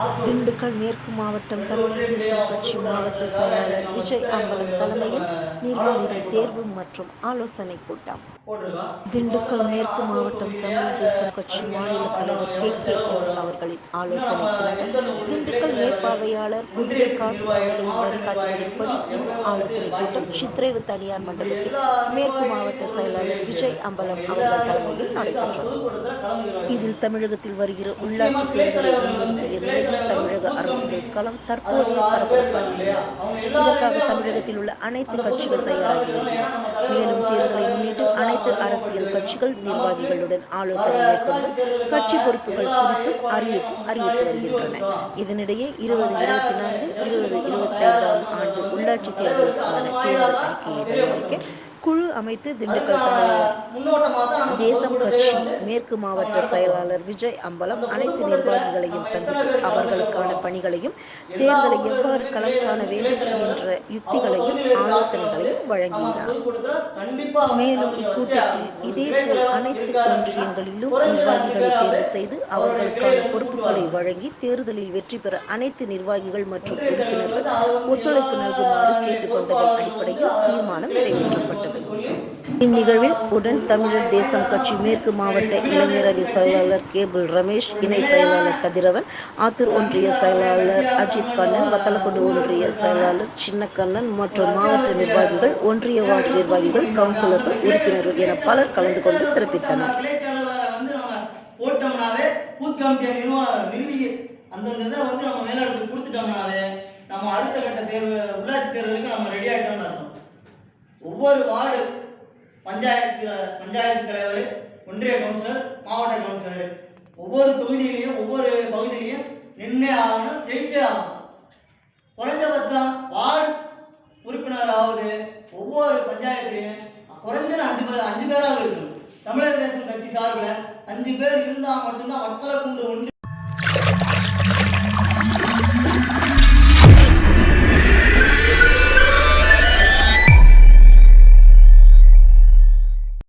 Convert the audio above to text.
திண்டுக்கல் மேற்கு மாவட்டம் தமிழர் தேசம் கட்சி மாவட்ட செயலாளர் விஜய் அம்பலம் தலைமையில் நிர்வாகிகள் தேர்வு மற்றும் ஆலோசனை கூட்டம். திண்டுக்கல் மேற்கு மாவட்டம் தமிழர் தேசம் கட்சி மாநில தலைவர் கே கே எஸ் அவர்களின் ஆலோசனை திண்டுக்கல் மேற்பார்வையாளர் குதிரை காசு அவர்களின் வழிகாட்டுதலின்படி இந்த ஆலோசனை கூட்டம் சித்திரைவு தனியார் மண்டலத்தில் மேற்கு மாவட்ட செயலாளர் விஜய் அம்பலம் அவர்கள் தலைமையில் நடைபெற்றது. இதில் தமிழகத்தில் வருகிற உள்ளாட்சி தேர்தலை முன்னிறுத்த நிலையில் தமிழக அரசியல் களம் தற்போதைய பரபரப்பாகியுள்ளது இதற்காக தமிழகத்தில் உள்ள அனைத்து கட்சிகள் தயாராகி வருகிறது மேலும் தேர்தலை முன்னிட்டு அனைத்து அரசியல் கட்சிகள் நிர்வாகிகளுடன் ஆலோசனை மேற்கொண்டு கட்சி பொறுப்புகள் குறித்தும் அறிவிப்பு அறிவித்து வருகின்றன. இதனிடையே இருபது இருபத்தி நான்கு இருபது இருபத்தைந்தாம் ஆண்டு உள்ளாட்சி தேர்தலுக்கான தேர்தல் அறிக்கையை தயாரிக்க குழு அமைத்து திண்டுக்கல் தலைவர் தேசம் கட்சி மேற்கு மாவட்ட செயலாளர் விஜய் அம்பலம் அனைத்து நிர்வாகிகளையும் சந்தித்து அவர்களுக்கான பணிகளையும் தேர்தலை எவ்வாறு களம் காண வேண்டும் என்ற யுக்திகளையும் ஆலோசனைகளையும் வழங்கினார். மேலும் இக்கூட்டத்தில் இதேபோல் அனைத்து ஒன்றியங்களிலும் நிர்வாகிகளை தேர்வு செய்து அவர்களுக்கான பொறுப்புகளை வழங்கி தேர்தலில் வெற்றி பெற அனைத்து நிர்வாகிகள் மற்றும் உறுப்பினர்கள் ஒத்துழைப்பு நல்குமாறு கேட்டுக்கொண்டதன் அடிப்படையில் தீர்மானம் நிறைவேற்றப்பட்டது. இந்நிகழ்வில் உடன் தமிழர் தேசம் கட்சி மேற்கு மாவட்ட இளைஞர் அணி செயலாளர் கேபிள் ரமேஷ் இணை செயலாளர் கதிரவன் ஆத்தூர் ஒன்றிய செயலாளர் அஜித் கண்ணன் வத்தலக்குண்டு ஒன்றிய செயலாளர் சின்னக்கண்ணன் மற்றும் மாவட்ட நிர்வாகிகள் ஒன்றிய வார்டு நிர்வாகிகள் கவுன்சிலர்கள் உறுப்பினர்கள் என பலர் கலந்து கொண்டு சிறப்பித்தனர். போட்டோம்னாவே பூத் கமிட்டியை நிர்வாக நிறுவி அந்தந்த இதை வந்து நம்ம மேலிடத்துக்கு கொடுத்துட்டோம்னாவே நம்ம அடுத்த கட்ட தேர்வு உள்ளாட்சி தேர்தலுக்கு நம்ம ரெடி ஆகிட்டோம்னு அர்த்தம். ஒவ்வொரு வார்டு பஞ்சாயத்து பஞ்சாயத்து தலைவர் ஒன்றிய கவுன்சிலர் மாவட்ட கவுன்சிலர் ஒவ்வொரு தொகுதியிலையும் ஒவ்வொரு பகுதியிலையும் நின்று ஆகணும் ஜெயிச்சே ஆகணும். குறைஞ்சபட்சம் வார்டு உறுப்பினராவது ஒவ்வொரு பஞ்சாயத்துலையும் குறைஞ்சது அஞ்சு பேர் அஞ்சு பேராக இருக்கணும். தமிழக தேசம் கட்சி சார்பில் அஞ்சு பேர் இருந்தால் மட்டும்தான் வத்தலக்குண்டு ஒன்று